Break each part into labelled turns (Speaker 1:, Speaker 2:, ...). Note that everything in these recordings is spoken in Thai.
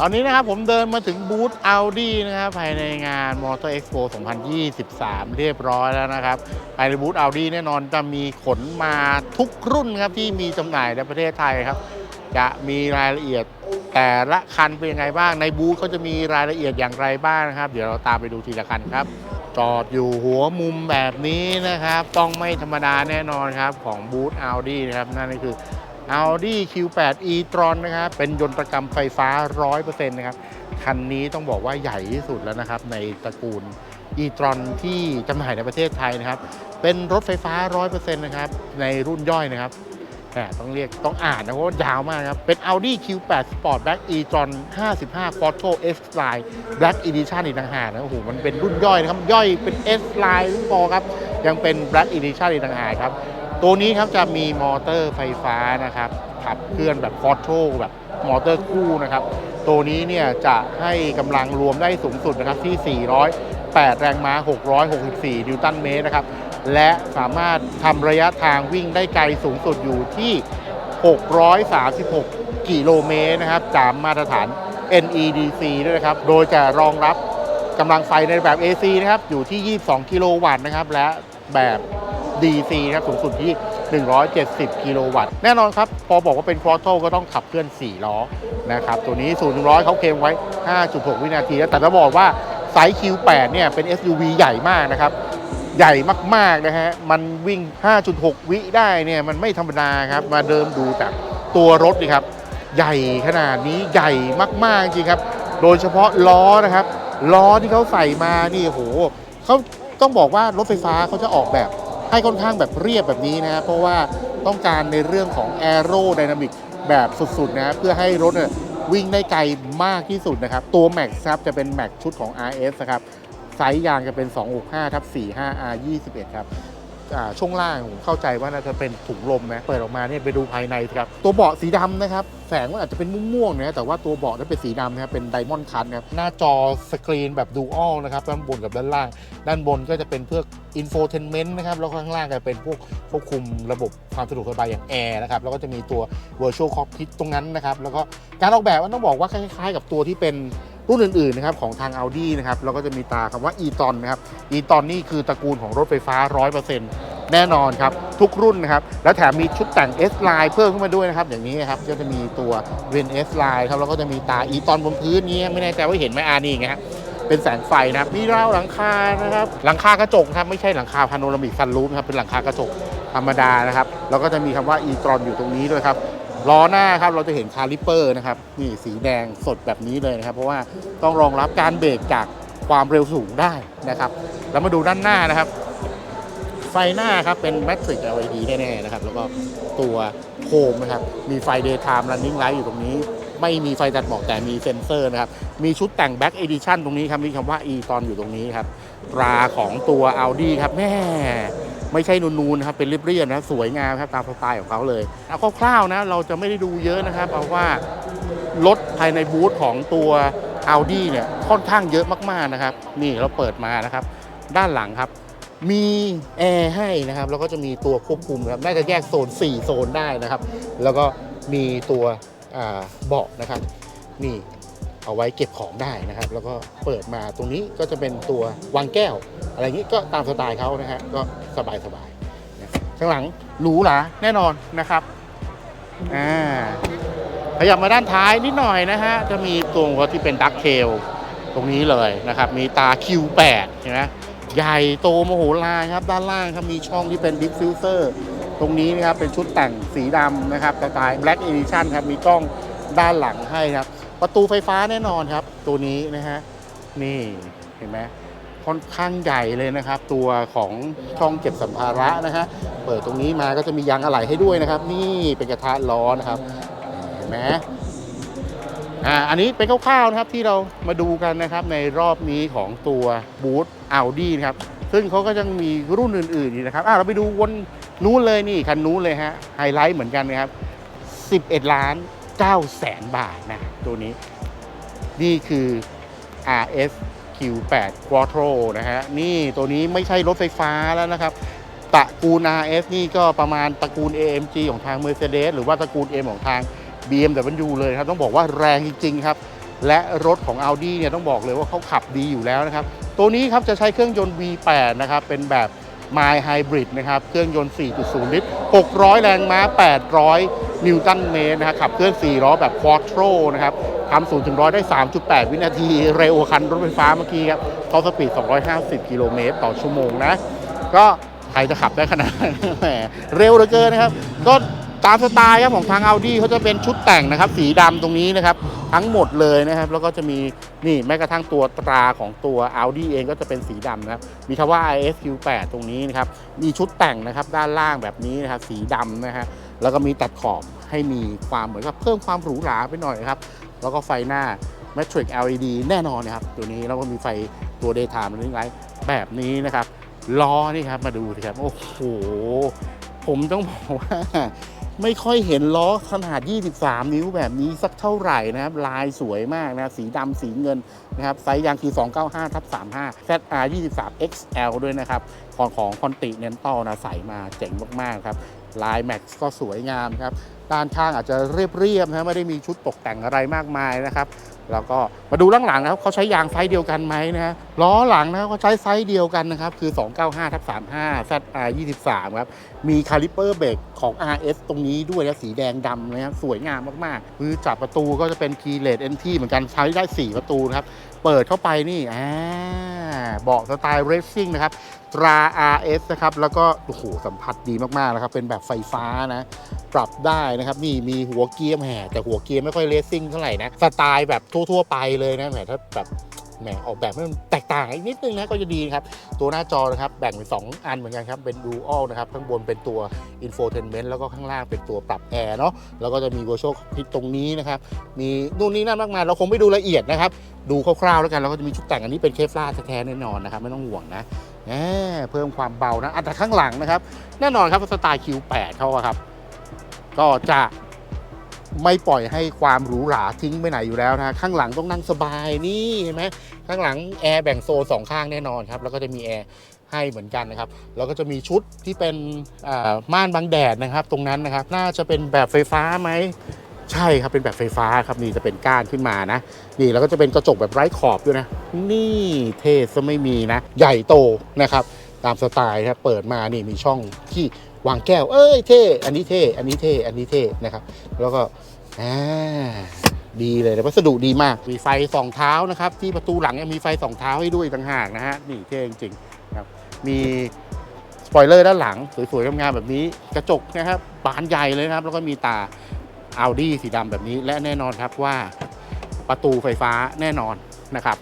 Speaker 1: ตอนนี้นะครับผมเดินมาถึงบูธ Audi นะครับภายในงาน Motor Expo 2023 เรียบร้อยแล้วนะครับภายในบูธ Audi แน่นอนจะมีขนมาทุกรุ่นครับที่มีจำหน่ายในประเทศไทยครับ จะมีรายละเอียดแต่ละคันเป็นยังไงบ้าง ในบูธเขาจะมีรายละเอียดอย่างไรบ้างนะครับ เดี๋ยวเราตามไปดูทีละคันครับ จอดอยู่หัวมุมแบบนี้นะครับ ต้องไม่ธรรมดาแน่นอนครับของบูธ Audi นะครับนั่นก็คือ Audi Q8 e-tron นะครับ เป็นยนตกรรมไฟฟ้า 100%นะครับ คันนี้ต้องบอกว่าใหญ่ที่สุดแล้วนะครับ ในตระกูล e-tron ที่จำหน่ายในประเทศไทยนะครับ เป็นรถไฟฟ้า 100%นะครับ ในรุ่นย่อยนะครับแหมต้องเรียกต้องอ่านนะเพราะว่ายาวมากครับ เป็น Audi Q8 Sportback e-tron 55 Quattro S Line Black Edition อีกต่างหากนะโอ้โหมันเป็นรุ่นย่อยนะครับ ย่อยเป็น S Line รุ่นพอครับ ยังเป็น Black Edition อีกต่างหากครับ ตัวนี้ครับจะมีมอเตอร์ไฟฟ้านะครับขับเคลื่อนแบบ Quattro แบบมอเตอร์คู่นะครับ ตัวนี้เนี่ยจะให้กำลังรวมได้สูงสุดนะครับที่ 408 แรงม้า 664 นิวตันเมตรนะครับ และสามารถทำระยะทางวิ่งได้ไกลสูงสุดอยู่ที่ 636 กิโลเมตรนะครับตามมาตรฐาน NEDC ด้วยนะครับ โดยจะรองรับกำลังไฟในแบบ AC นะครับ อยู่ที่ 22 กิโลวัตต์นะครับ และแบบ DC นะครับสูงสุดที่ 170 กิโลวัตต์ แน่นอนครับ พอบอกว่าเป็น Quattro ก็ต้องขับเคลื่อน 4 ล้อนะครับ ตัวนี้0 100เขาเคลมไว้ 5.6 วินาที แต่จะบอกว่าไซส์ Q8 เนี่ยเป็น SUV ใหญ่มากนะครับ ใหญ่มากๆนะฮะ มันวิ่ง 5.6 วิได้เนี่ยมันไม่ธรรมดาครับ มาเดิมดูจากตัวรถดิครับ ใหญ่ขนาดนี้ใหญ่มากๆจริงครับ โดยเฉพาะล้อนะครับ ล้อที่เขาใส่มานี่โหเขาต้องบอกว่ารถไฟฟ้าเขาจะออกแบบ ให้ค่อนข้างแบบเรียบแบบนี้นะเพราะว่าต้องการในเรื่องของแอโรไดนามิกแบบสุดๆนะเพื่อให้รถวิ่งได้ไกลมากที่สุดนะครับ ตัว Max ครับจะเป็น Max ชุดของ RS นะครับไซส์ยางจะเป็น 265ทับ45 R 21 ครับ ช่วงล่างผมเข้าใจว่าน่าจะเป็นถุงลมนะเปิดออกมาเนี่ยไปดูภายในครับ ตัวเบาะสีดำนะครับ แสงมันอาจจะเป็นม่วงๆนะแต่ว่าตัวเบาะนั้นเป็นสีดำนะครับเป็นไดมอนด์คัทนะครับหน้าจอสกรีนแบบดูอัลนะครับด้านบนกับด้านล่าง ด้านบนก็จะเป็นเพื่ออินโฟเทนเมนต์นะครับแล้วข้างล่างก็เป็นพวกควบคุมระบบความสะดวกสบายอย่างแอร์นะครับแล้วก็จะมีตัว Virtual Cockpit ตรงนั้นนะครับแล้วก็การออกแบบว่าต้องบอกว่าคล้ายๆ กับตัวที่เป็น รุ่นอื่นๆนะครับของทาง Audi นะครับแล้วก็จะมีตาคำว่า e-tron นะครับ e-tron นี่คือตระกูลของรถไฟฟ้า 100%แน่นอนครับ ทุกรุ่นนะครับ แล้วแถมมีชุดแต่ง S line เพิ่มขึ้นมาด้วยนะครับ อย่างนี้ครับก็จะมีตัว v e n S line ครับแล้วก็จะมีตา e-tron บนพื้นนี้ไม่แน่ใจว่าเห็นไหมอานี่ไงฮะเป็นแสงไฟนะครับมีราวหลังคานะครับหลังคากระจกครับไม่ใช่หลังคาพาโนรามิกซันรูฟนะครับเป็นหลังคากระจกธรรมดานะครับแล้วก็จะมีคำว่า e t r o n อยู่ตรงนี้ด้วยครับ ล้อหน้าครับเราจะเห็นคาลิเปอร์นะครับนี่สีแดงสดแบบนี้เลยนะครับ เพราะว่าต้องรองรับการเบรกจากความเร็วสูงได้นะครับ แล้วมาดูด้านหน้านะครับ ไฟหน้าครับเป็นแม็กซิก LED แน่ๆนะครับ แล้วก็ตัวโคมนะครับ มีไฟ Daytime Running Light อยู่ตรงนี้ ไม่มีไฟตัดหมอกแต่มีเซ็นเซอร์นะครับ มีชุดแต่ง Back Edition ตรงนี้ครับมีคำว่า e ตอนอยู่ตรงนี้ครับตราของตัว Audi ครับแม่ไม่ใช่นูนๆนะครับเป็นเรียบๆนะสวยงามครับตามสไตล์ของเขาเลยเอาคร่าวๆนะเราจะไม่ได้ดูเยอะนะครับเอาว่ารถภายในบูธของตัว Audi เนี่ยค่อนข้างเยอะมากๆนะครับ นี่เราเปิดมานะครับ ด้านหลังครับ มีแอร์ให้นะครับ แล้วก็จะมีตัวควบคุมนะครับน่าจะแยกโซน 4 โซนได้นะครับ แล้วก็มีตัว เบาะนะครับนี่เอาไว้เก็บของได้นะครับ แล้วก็เปิดมาตรงนี้ก็จะเป็นตัววางแก้ว อะไรอย่างนี้ก็ตามสไตล์เขานะฮะก็สบายสบายข้างหลังหรูหราแน่นอนนะครับอ่าขยับมาด้านท้ายนิดหน่อยนะฮะจะมีตัวที่เป็นดักเทลตรงนี้เลยนะครับ มีตา Q8 เห็นไหมใหญ่โตมโหฬารครับ ด้านล่างครับมีช่องที่เป็นดิฟฟิวเซอร์ ตรงนี้นะครับเป็นชุดแต่งสีดำนะครับสไตล์ Black Edition ครับมีกล้องด้านหลังให้ครับ ประตูไฟฟ้าแน่นอนครับ ตัวนี้นะฮะนี่เห็นไหมค่อนข้างใหญ่เลยนะครับ ตัวของช่องเก็บสัมภาระนะฮะเปิดตรงนี้มาก็จะมียางอะไหล่ให้ด้วยนะครับ นี่เป็นกระทะล้อนะครับเห็นไหมอ่าอันนี้เป็นคร่าวๆนะครับที่เรามาดูกันนะครับในรอบนี้ของตัวบูธ Audi นะครับซึ่งเขาก็ยังมีรุ่นอื่นๆอีกนะครับอ่าเราไปดูวน นู้นเลยนี่คันนู้นเลยฮะไฮไลท์เหมือนกันนะครับ 11 ล้าน9แสนบาทนะตัวนี้ นี่คือ RS Q8 Quattro นะฮะนี่ตัวนี้ไม่ใช่รถไฟฟ้าแล้วนะครับตระกูล RS นี่ก็ประมาณตระกูล AMG ของทาง Mercedes หรือว่าตระกูล M ของทาง BMW เลยครับต้องบอกว่าแรงจริง ๆ ครับ และรถของ Audi เนี่ยต้องบอกเลยว่าเขาขับดีอยู่แล้วนะครับ ตัวนี้ครับจะใช้เครื่องยนต์ V8 นะครับเป็นแบบ My Hybrid นะครับ เครื่องยนต์ 4.0 ลิตร 600 แรงม้า 800 นิวตันเมตรนะครับ ขับเคลื่อน 4 ล้อแบบ Quattro นะครับทำ0ถึง100 ได้ 3.8 วินาที เร็วคันรถไฟฟ้าเมื่อกี้ครับท็อปสปีด 250 กิโลเมตรต่อชั่วโมงนะ ก็ใครจะขับได้ขนาดแหมเร็วเหลือเกินนะครับ ก็ ตามสไตล์ครับของทาง Audi เขาจะเป็นชุดแต่งนะครับ สีดำตรงนี้นะครับ ทั้งหมดเลยนะครับ แล้วก็จะมีนี่แม้กระทั่งตัวตราของตัว Audi เองก็จะเป็นสีดำนะครับ มีคำว่า ISQ8 ตรงนี้นะครับ มีชุดแต่งนะครับด้านล่างแบบนี้นะครับ สีดำนะฮะ แล้วก็มีตัดขอบให้มีความเหมือนกับเพิ่มความหรูหราไปหน่อยนะครับ แล้วก็ไฟหน้า Matrix LED แน่นอนนะครับ ตัวนี้แล้วก็มีไฟตัว Daytime Running Light แบบนี้นะครับล้อนี่ครับมาดูสิครับ โอ้โห ผมต้องบอกว่า ไม่ค่อยเห็นล้อขนาด 23 นิ้วแบบนี้สักเท่าไหร่นะครับ ลายสวยมากนะสีดำสีเงินนะครับ ไซส์ยางคือ 295ทับ35 ZR 23 XL ด้วยนะครับ ของของคอนติเนนตัลนะใส่มาเจ๋งมากๆครับ ลายแม็กซ์ก็สวยงามครับ ด้านข้างอาจจะเรียบๆนะไม่ได้มีชุดตกแต่งอะไรมากมายนะครับ แล้วก็มาดูด้านหลังนะครับเขาใช้ยางไซส์เดียวกันไหมนะล้อหลังนะเขาใช้ไซส์เดียวกันนะครับคือ 295ทับ35 ZR 23 ครับ มีคาลิเปอร์เบรกของ RS ตรงนี้ด้วยนะสีแดงดำนะครับสวยงามมากๆคือจับประตูก็จะเป็น keyless entry เหมือนกันใช้ได้ 4 ประตูนะครับ เปิดเข้าไปนี่อ่าเบาะสไตล์ racing นะครับตรา RS นะครับ แล้วก็ โอ้โห สัมผัสดีมาก ๆ นะครับ เป็นแบบไฟฟ้านะ ปรับได้นะครับ นี่มีหัวเกียร์แหมแต่หัวเกียร์ไม่ค่อยเรซซิ่งเท่าไหร่นะ สไตล์แบบทั่ว ๆ ไปเลยนะแหมถ้าแบบ แหมออกแบบให้มันแตกต่างอีกนิดนึงนะก็จะดีครับ ตัวหน้าจอนะครับแบ่งเป็น 2 อันเหมือนกันครับ เป็น Dual นะครับ ข้างบนเป็นตัว Infotainment แล้วก็ข้างล่างเป็นตัวปรับแอร์เนาะแล้วก็จะมี Virtual Cockpit ตรงนี้นะครับ มีนู่นนี่นั่นมากมาย เราคงไม่ดูละเอียดนะครับ ดูคร่าวๆแล้วกันแล้วก็จะมีชุดแต่งอันนี้เป็นเคฟลาแท้ๆแน่นอนนะครับไม่ต้องห่วงนะแหมเพิ่มความเบานะอะแต่ข้างหลังนะครับ แน่นอนครับสไตล์ Q8 เขาครับ ก็จะไม่ปล่อยให้ความหรูหราทิ้งไปไหนอยู่แล้วนะข้างหลังต้องนั่งสบายนี่เห็นไหม ข้างหลังแอร์แบ่งโซนสองข้างแน่นอนครับ แล้วก็จะมีแอร์ให้เหมือนกันนะครับ แล้วก็จะมีชุดที่เป็นม่านบังแดดนะครับ ตรงนั้นนะครับ น่าจะเป็นแบบไฟฟ้าไหมใช่ครับเป็นแบบไฟฟ้าครับนี่จะเป็นก้านขึ้นมานะ นี่แล้วก็จะเป็นกระจกแบบไร้ขอบด้วยนะ นี่เท่ซะไม่มีนะ ใหญ่โตนะครับตามสไตล์ครับเปิดมานี่มีช่องที่วางแก้ว เอ้ยเท่ อันนี้เท่ อันนี้เท่ อันนี้เท่นะครับ แล้วก็อ่า ดีเลยนะวัสดุดีมาก มีไฟสองเท้านะครับ ที่ประตูหลังยังมีไฟสองเท้าให้ด้วยต่างหากนะฮะนี่เท่จริงๆครับมีสปอยเลอร์ด้านหลัง สวยๆงามๆแบบนี้กระจกนะครับบานใหญ่เลยนะครับ แล้วก็มีตา Audi สีดำแบบนี้ และแน่นอนครับว่าประตูไฟฟ้าแน่นอนนะครับ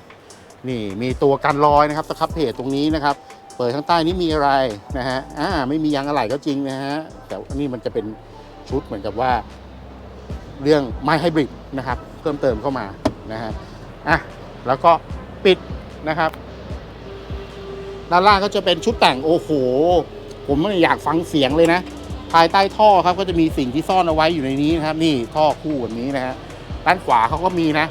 Speaker 1: นี่มีตัวกันรอยนะครับสครับเพจตรงนี้นะครับ เปิดข้างใต้นี้มีอะไรนะฮะอ่าไม่มียางอะไหล่ก็จริงนะฮะแต่นนี้มันจะเป็นชุดเหมือนกับว่า เรื่องไม้ไฮบริดนะครับ เพิ่มเติมเข้ามานะฮะอะแล้วก็ปิดนะครับด้านล่างก็จะเป็นชุดแต่งโอ้โห ผมไม่อยากฟังเสียงเลยนะ ภายใต้ท่อครับก็จะมีสิ่งที่ซ่อนเอาไว้อยู่ในนี้นะครับ นี่ท่อคู่แบบนี้นะฮะด้านขวาเขาก็มีนะ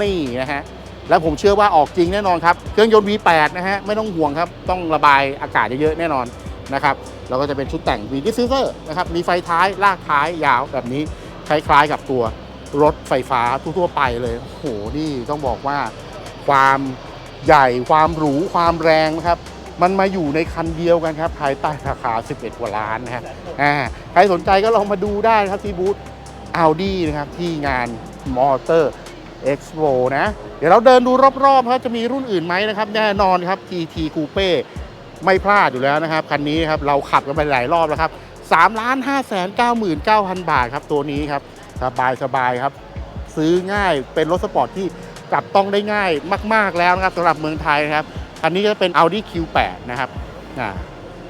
Speaker 1: นี่นะฮะแล้วผมเชื่อว่าออกจริงแน่นอนครับ เครื่องยนต์ V8 นะฮะไม่ต้องห่วงครับ ต้องระบายอากาศเยอะๆแน่นอนนะครับแล้วก็จะเป็นชุดแต่ง V Diffuser นะครับมีไฟท้ายลากท้ายยาวแบบนี้ คล้ายๆกับตัวรถไฟฟ้าทั่วๆไปเลยโอ้โหนี่ต้องบอกว่าความใหญ่ความหรูความแรงนะครับ มันมาอยู่ในคันเดียวกันครับ ภายใต้ราคา 11 กว่าล้านนะฮะอ่าใครสนใจก็ลองมาดูได้นะครับที่บูธ Audi นะครับ ที่งาน Motor Expo นะ เดี๋ยวเราเดินดูรอบๆครับจะมีรุ่นอื่นไหมนะครับ แน่นอนครับ TT Coupe ไม่พลาดอยู่แล้วนะครับ คันนี้ครับเราขับกันไปหลายรอบแล้วครับ 3ล้าน5แสน99,000 บาทครับตัวนี้ครับสบายสบายครับ ซื้อง่ายเป็นรถสปอร์ตที่จับต้องได้ง่ายมาก ๆแล้วนะครับสำหรับเมืองไทยนะครับคันนี้จะเป็น Audi Q8 นะครับอ่า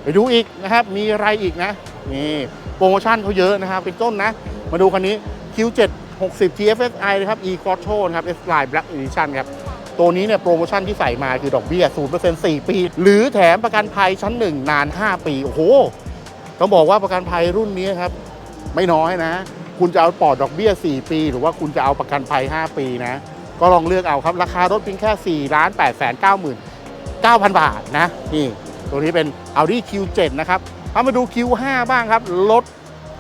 Speaker 1: ไปดูอีกนะครับมีอะไรอีกนะนี่โปรโมชั่นเขาเยอะนะครับเป็นต้นนะ มาดูคันนี้ Q7 60 TFSI นะครับ e q u a t t r o นะครับ S Line Black Edition ครับตัวนี้เนี่ยโปรโมชั่นที่ใส่มาคือดอกเบี้ย0% 4 ปี หรือแถมประกันภัยชั้น 1 นาน 5 ปี โอ้โห ต้องบอกว่าประกันภัยรุ่นนี้ครับ ไม่น้อยนะ คุณจะเอาปอดดอกเบี้ย 4 ปี หรือว่าคุณจะเอาประกันภัย 5 ปีนะ ก็ลองเลือกเอาครับ ราคารถเพียงแค่4ล้าน8แสน9 9,000 บาทนะ นี่ ตัวนี้เป็น Audi Q7 นะครับเอามาดู Q5 บ้างครับลด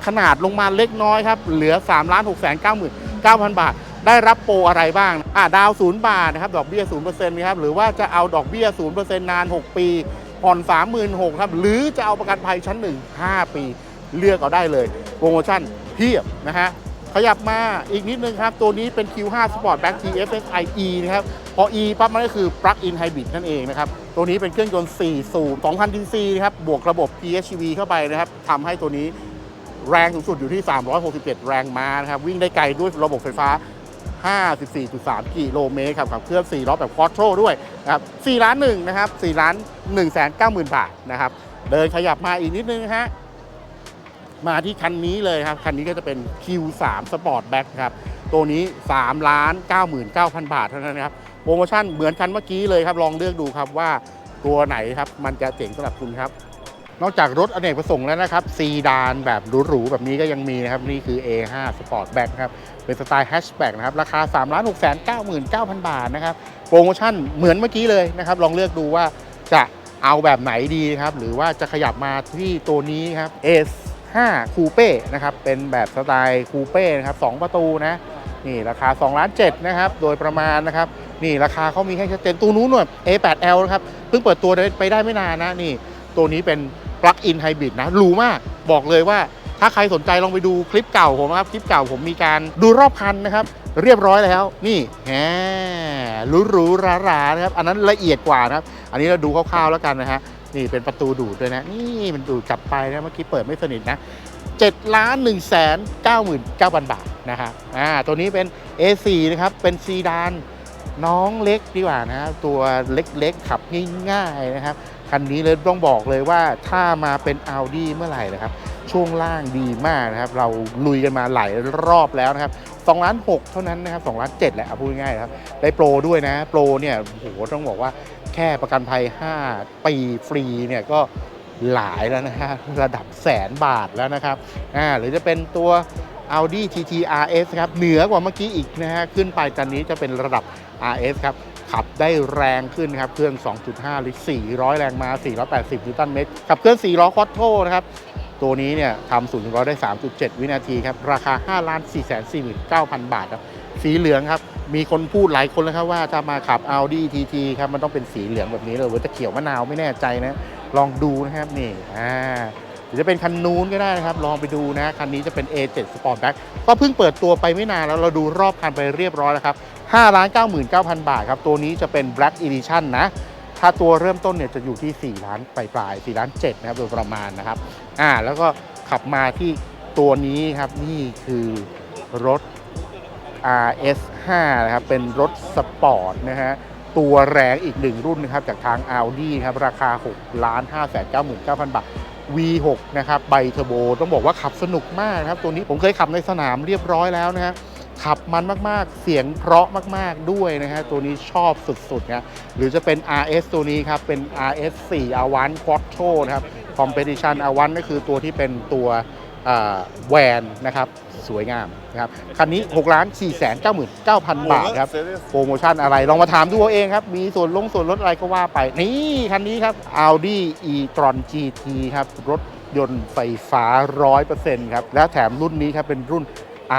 Speaker 1: ขนาดลงมาเล็กน้อยครับ เหลือ3ล้าน6แสน9 9,000 บาท ได้รับโปรอะไรบ้างอ่าดาวศูนย์บาทนะครับ ดอกเบี้ยศูนย์เปอร์เซ็นต์นะครับ หรือว่าจะเอาดอกเบี้ยศูนย์เปอร์เซ็นต์นาน 6 ปี ผ่อน 3 6 0 0 0ครับ หรือจะเอาประกันภัยชั้น 1 5 ปี เลือกเอาได้เลย โปรโมชั่นเพียบนะฮะ ขยับมาอีกนิดนึงครับ ตัวนี้เป็น Q5 Sport Back TFSI E นะครับ พอ E ปั๊บมันก็คือ Plug-in Hybrid นั่นเองนะครับ ตัวนี้เป็นเครื่องยนต์ 4 สูบ 2,000 cc นะครับ บวกระบบ PHEV เข้าไปนะครับทำให้ตัวนี้แรงสูงสุดอยู่ที่ 367 แรงม้านะครับ วิ่งได้ไกลด้วยระบบไฟฟ้า 54.3 กิโลเมตรครับขับเคลื่อน4ล้อแบบควอ t โ o ด้วยนะครับ4ล้านหนึ่งนะครับ4ล้าน1แสน9หมื่นบาทนะครับ เดินขยับมาอีกนิดนึงฮะมาที่คันนี้เลยครับ คันนี้ก็จะเป็น Q3 Sport Back ครับ ตัวนี้3ล้าน99,000 บาทเท่านั้นนะครับ โปรโมชั่นเหมือนคันเมื่อกี้เลยครับ ลองเลือกดูครับว่าตัวไหนครับ มันจะเจ๋งสำหรับคุณครับ นอกจากรถอเนกประสงค์แล้วนะครับ ซีดานแบบหรูๆแบบนี้ก็ยังมีนะครับ นี่คือ A5 Sport Back ครับ เป็นสไตล์แฮชแบ็กนะครับ ราคา 3 6 9 9 9 0 0 บาทนะครับ โปรโมชั่นเหมือนเมื่อกี้เลยนะครับ ลองเลือกดูว่าจะเอาแบบไหนดีครับ หรือว่าจะขยับมาที่ตัวนี้ครับ S5 คูเป้นะครับ เป็นแบบสไตล์คูเป้นะครับ 2 ประตูนะ นี่ราคา2ล้าน7นะครับ โดยประมาณนะครับ นี่ราคาเขามีให้ชัดเจนตัวนู้นหน่อย A8L นะครับ เพิ่งเปิดตัวไปได้ไม่นานนะ นี่ ตัวนี้เป็น Plug-in Hybrid นะ รูมาก บอกเลยว่า ถ้าใครสนใจลองไปดูคลิปเก่าผมนะครับ คลิปเก่าผมมีการดูรอบคันนะครับ เรียบร้อยแล้ว นี่แหมหรูหรูๆราราๆนะครับ อันนั้นละเอียดกว่านะครับ อันนี้เราดูคร่าวๆแล้วกันนะฮะนี่เป็นประตูดูดด้วยนะ นี่มันดูดกลับไปนะเมื่อกี้เปิดไม่สนิทนะ7ล้าน1แสน99,000 บาทนะครับอ่าตัวนี้เป็น A4 นะครับ เป็นซีดานน้องเล็กดีกว่านะตัวเล็กๆขับง่ายๆนะครับ คันนี้เลยต้องบอกเลยว่าถ้ามาเป็น Audi เมื่อไหร่นะครับ ช่วงล่างดีมากนะครับ เราลุยกันมาหลายรอบแล้วนะครับ2ล้าน6เท่านั้นนะครับ2ล้าน7แหละเอาพูดง่ายๆนะครับ ได้โปรด้วยนะ โปรเนี่ยโอ้โหต้องบอกว่าแค่ประกันภัย 5 ปีฟรีเนี่ยก็หลายแล้วนะฮะระดับแสนบาทแล้วนะครับอ่าหรือจะเป็นตัว Audi TT RS ครับเหนือกว่าเมื่อกี้อีกนะฮะขึ้นไปตอนนี้จะเป็นระดับ RS ครับ ขับได้แรงขึ้นครับ เครื่อง 2.5 ลิตร 400 แรงม้า 480 นิวตันเมตร ขับเคลื่อน 4 ล้อควอตโทนะครับ ตัวนี้เนี่ยทำ0 100ได้ 3.7 วินาทีครับ ราคา 5 ล้าน 4 4 9 0 0 0 บาทครับ สีเหลืองครับ มีคนพูดหลายคนแล้วครับว่าถ้ามาขับ Audi TT ครับ มันต้องเป็นสีเหลืองแบบนี้เลยว่าจะเขียวมะนาวไม่แน่ใจนะ ลองดูนะครับนี่ อ่า หรือจะเป็นคันนู้นก็ได้นะครับ ลองไปดูนะ คันนี้จะเป็น A7 Sport Back ก็เพิ่งเปิดตัวไปไม่นานแล้วเราดูรอบคันไปเรียบร้อยแล้วครับ5ล้าน99,000 บาทครับ ตัวนี้จะเป็น Black Edition นะ ถ้าตัวเริ่มต้นเนี่ยจะอยู่ที่ 4 ล้านปลายๆ4ล้าน7นะครับโดยประมาณนะครับ อ่า แล้วก็ขับมาที่ตัวนี้ครับ นี่คือรถ RS5 นะครับ เป็นรถสปอร์ตนะฮะ ตัวแรงอีกหนึ่งรุ่นนะครับ จากทาง Audi ครับ ราคา6ล้าน5 9 9 0 0 0 บาท V6 นะครับไบเทอร์โบต้องบอกว่าขับสนุกมากครับ ตัวนี้ผมเคยขับในสนามเรียบร้อยแล้วนะฮะขับมันมากๆ เสียงเพราะมากๆด้วยนะฮะตัวนี้ชอบสุดๆนะหรือจะเป็น RS ตัวนี้ครับ เป็น RS 4 a v a n Quattro นะครับ Competition a v a n ก็คือตัวที่เป็นตัวแวนนะครับ สวยงามนะครับคันนี้ 6 ล้าน 4 9 9 0 0 0 บาทครับโปรโมชั่นอะไรลองมาถามดูเอาเองครับ มีส่วนลงส่วนลดอะไรก็ว่าไป นี่ คันนี้ครับ Audi e-tron GT ครับ รถยนต์ไฟฟ้า 100%ครับ และแถมรุ่นนี้ครับ เป็นรุ่น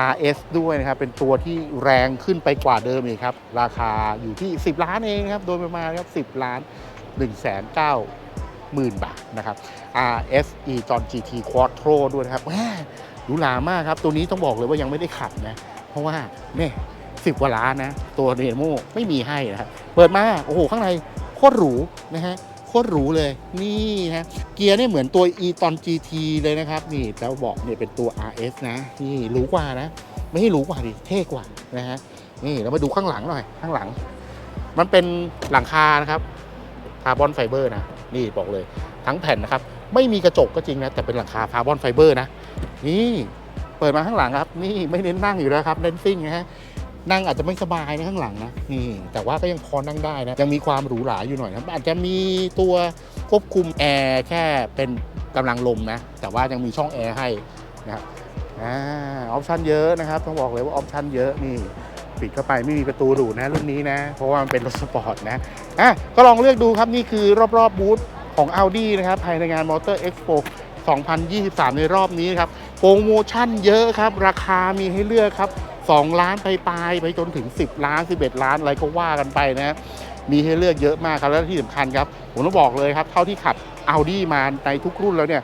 Speaker 1: RS ด้วยนะครับ เป็นตัวที่แรงขึ้นไปกว่าเดิมอีกครับ ราคาอยู่ที่ 10 ล้านเองครับ โดยประมาณครับ 10 ล้าน1 9 0 0 0 0 บาทนะครับ RS e-tron GT Quattro ด้วยนะครับแหรูหรามากครับ ตัวนี้ต้องบอกเลยว่ายังไม่ได้ขับนะ เพราะว่าเนี่ยสิบกว่าล้านนะ ตัวเรโมไม่มีให้นะครับเปิดมาโอ้โห ข้างในโคตรหรูนะฮะโคตรหรูเลยนี่ฮะเกียร์เนี่ยเหมือนตัว e ตอน GT เลยนะครับ นี่แล้วบอกเนี่ยเป็นตัว RS นะ นี่หรูกว่านะ ไม่ให้หรูกว่าดิเท่กว่านะฮะนี่เรามาดูข้างหลังหน่อย ข้างหลัง มันเป็นหลังคานะครับคาร์บอนไฟเบอร์นะนี่บอกเลยทั้งแผ่นนะครับ ไม่มีกระจกก็จริงนะ แต่เป็นหลังคาคาร์บอนไฟเบอร์นะ นี่เปิดมาข้างหลังครับ นี่ไม่เน้นนั่งอยู่แล้วครับเน้นซิ่งนะฮะนั่งอาจจะไม่สบายนะข้างหลังนะนี่แต่ว่าก็ยังพอนั่งได้นะยังมีความหรูหราอยู่หน่อยนะอาจจะมีตัวควบคุมแอร์แค่เป็นกำลังลมนะแต่ว่ายังมีช่องแอร์ให้นะครับออปชันเยอะนะครับ ต้องบอกเลยว่าออปชันเยอะนี่ปิดเข้าไปไม่มีประตูดูนะรุ่นนี้นะ เพราะว่ามันเป็นรถสปอร์ตนะอะก็ลองเลือกดูครับนี่คือรอบๆบูธของ Audi นะครับภายในงาน Motor Expo 2023 ในรอบนี้ครับ โปรโมชั่นเยอะครับ ราคามีให้เลือกครับ 2 ล้านไปปลายไปจนถึง 10 ล้าน 11 ล้านอะไรก็ว่ากันไปนะมีให้เลือกเยอะมากครับ และที่สำคัญครับ ผมต้องบอกเลยครับ เท่าที่ขับ Audi มาในทุกรุ่นแล้วเนี่ย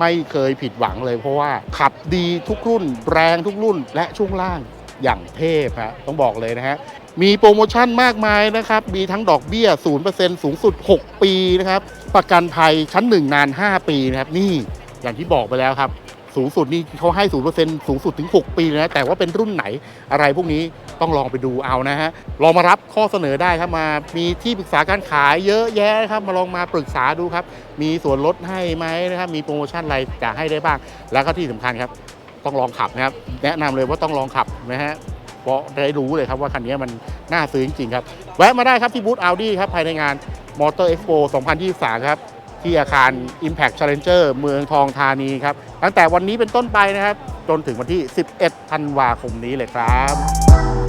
Speaker 1: ไม่เคยผิดหวังเลย เพราะว่าขับดีทุกรุ่น แรงทุกรุ่น และช่วงล่างอย่างเทพฮะต้องบอกเลยนะฮะมีโปรโมชั่นมากมายนะครับ มีทั้งดอกเบี้ย 0%สูงสุด 6 ปีนะครับ ประกันภัยชั้น 1 นาน 5 ปีนะครับ นี่ อย่างที่บอกไปแล้วครับ สูงสุดนี่เขาให้0%สูงสุดถึง 6 ปีเลยนะ แต่ว่าเป็นรุ่นไหนอะไรพวกนี้ต้องลองไปดูเอานะฮะ ลองมารับข้อเสนอได้ครับมา มีที่ปรึกษาการขายเยอะแยะครับ มาลองมาปรึกษาดูครับ มีส่วนลดให้ไหมนะครับ มีโปรโมชั่นอะไรจะให้ได้บ้าง แล้วก็ที่สำคัญครับ ต้องลองขับนะครับ แนะนำเลยว่าต้องลองขับนะฮะเพราะได้รู้เลยครับว่าคันนี้มันน่าซื้อจริงๆครับ แวะมาได้ครับที่บูธ Audi ครับภายในงาน Motor Expo 2023 ครับ ที่อาคาร Impact Challenger เมืองทองธานีครับ ตั้งแต่วันนี้เป็นต้นไปนะครับ จนถึงวันที่ 11 ธันวาคมนี้เลยครับ